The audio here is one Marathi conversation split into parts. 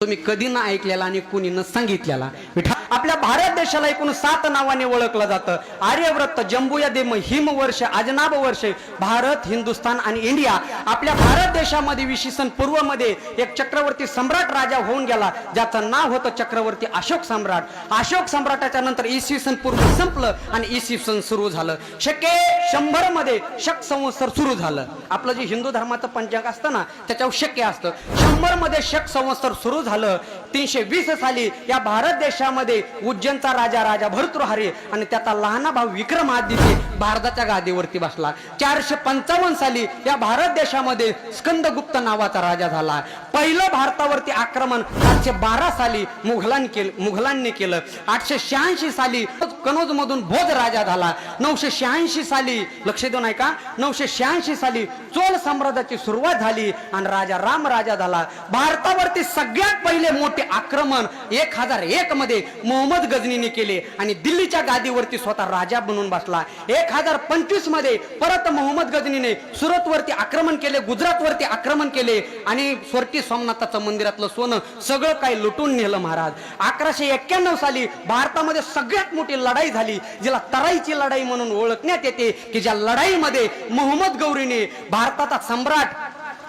तुम्ही कधी ना ऐकलेला आणि कुणी न सांगितलेला. विठा आपल्या भारत देशाला एकूण सात नावाने ओळखलं जातं. आर्यव्रत जम्बूयादेम हिमवर्ष अजनाब वर्ष भारत हिंदुस्थान आणि इंडिया. आपल्या भारत देशामध्ये विशेषण पूर्वमध्ये एक चक्रवर्ती सम्राट राजा होऊन गेला ज्याचं नाव होतं चक्रवर्ती अशोक सम्राट. अशोक सम्राटाच्या नंतर इसवी सन पूर्व संपलं आणि इसवी सन सुरू झालं. शके शंभरमध्ये शक संवत्सर सुरू झालं. आपलं जे हिंदू धर्माचं पंचांग असतं ना त्याच्यावर शक्य असतं. शंभरमध्ये शक संवत्सर सुरू झालं. तीनशे वीस साली या भारत देशामध्ये उज्जैनचा राजा राजा भरतृहारी आणि त्याचा लहाना भाऊ विक्रमादित्य भारताच्या गादीवरती बसला. चारशे पंचावन्न साली या भारत देशामध्ये स्कंदगुप्त नावाचा राजा झाला. पहिलं भारतावरती आक्रमण सातशे बारा साली मुघलांनी केलं मुघलांनी केलं. आठशे शहाऐंशी साली कनोज मधून भोज राजा झाला. नऊशे शहाऐंशी साली लक्ष देऊन ऐका नऊशे शहाऐंशी साली चोल साम्राज्याची सुरुवात झाली आणि राजा राम राजा झाला. भारतावरती सगळ्यात पहिले मोठे आक्रमण एक हजार एक मध्ये मोहम्मद गजनीने केले आणि दिल्लीच्या गादीवरती स्वतः राजा बनून बसला. एक हजार पंचवीसमध्ये परत मोहम्मद गजनीने सुरतवरती आक्रमण केले गुजरातवरती आक्रमण केले आणि स्वर्टी सोमनाथाचं मंदिरातलं सोनं सगळं काही लुटून नेलं महाराज. अकराशे एक्क्याण्णव साली भारतामध्ये सगळ्यात मोठी लढाई झाली जिला तराईची लढाई म्हणून ओळखण्यात येते की ज्या लढाईमध्ये मोहम्मद गौरीने भारताचा सम्राट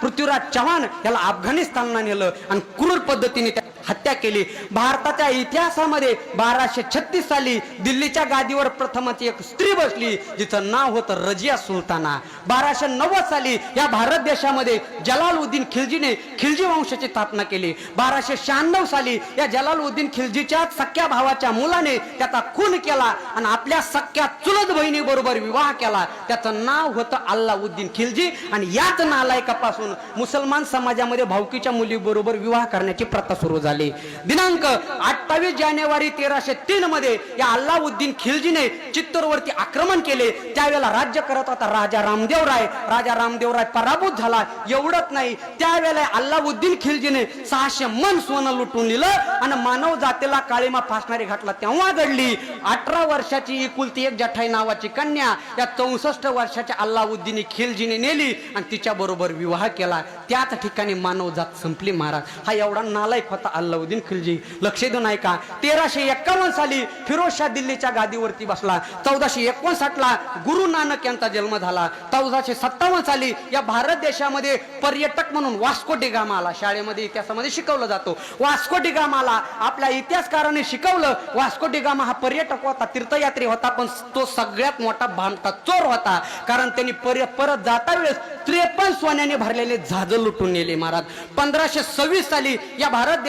पृथ्वीराज चव्हाण याला अफगाणिस्तानला नेलं आणि क्रूर पद्धतीने त्या हत्या केली. भारताच्या इतिहासामध्ये बाराशे छत्तीस साली दिल्लीच्या गादीवर प्रथमच एक स्त्री बसली जिचं नाव होतं रजिया सुलताना. बाराशे नव्वद साली या भारत देशामध्ये जलालुद्दीन खिलजीने खिलजी वंशाची स्थापना केली. बाराशे शहाण्णव साली या जलालुद्दीन खिलजीच्या सख्या भावाच्या मुलाने त्याचा खून केला आणि आपल्या सख्या चुलत बहिणी बरोबर विवाह केला. त्याचं नाव होतं अल्लाउद्दीन खिलजी आणि याच नालायकापासून मुसलमान समाजामध्ये भावकीच्या मुलीबरोबर विवाह करण्याची प्रथा सुरू झाली. दिनांक अठ्ठावीस जानेवारी तेराशे तीन मध्ये या अल्लाउद्दीन खिलजीने चित्तूरवरती आक्रमण केले. त्यावेळेला राज्य करत होता राजा रामदेव राय. राजा रामदेव राय पराभूत झाला. एवढंच नाही त्यावेळेला अल्लाउद्दीन खिलजीने सहाशे मन सोनं लुटून दिलं आणि मानव जातीला काळीमा फासणारी घातला तेव्हा घडली. अठरा वर्षाची एकुलती एक जठाई नावाची कन्या या चौसष्ट वर्षाच्या अल्लाउद्दीन खिलजीने नेली आणि तिच्या बरोबर विवाह केला. त्याच ठिकाणी मानव जात संपली महाराज. हा एवढा नालायक होता अल्लाउद्दीन खिलजी. लक्ष देऊन ऐका तेराशे एक्कावन्न साली फिरोजशाह दिल्लीच्या गादीवरती बसला. चौदाशे एकोणसाठ ला गुरु नानक यांचा जन्म झाला. चौदाशे सत्तावन्न साली या भारत देशामध्ये पर्यटक म्हणून वास्को डिगामा आला. शाळेमध्ये इतिहासामध्ये शिकवलं जातो. वास्को डिगामा आला. आपल्या इतिहासकाराने शिकवलं वास्को डिगामा हा पर्यटक होता तीर्थयात्री होता पण तो सगळ्यात मोठा भामटा चोर होता. कारण त्यांनी परत परत जाता वेळेस त्रेपन्न सोन्याने भरलेले झाज लुटून नेले महाराज. पंधराशे सव्वीस साली या भारत देश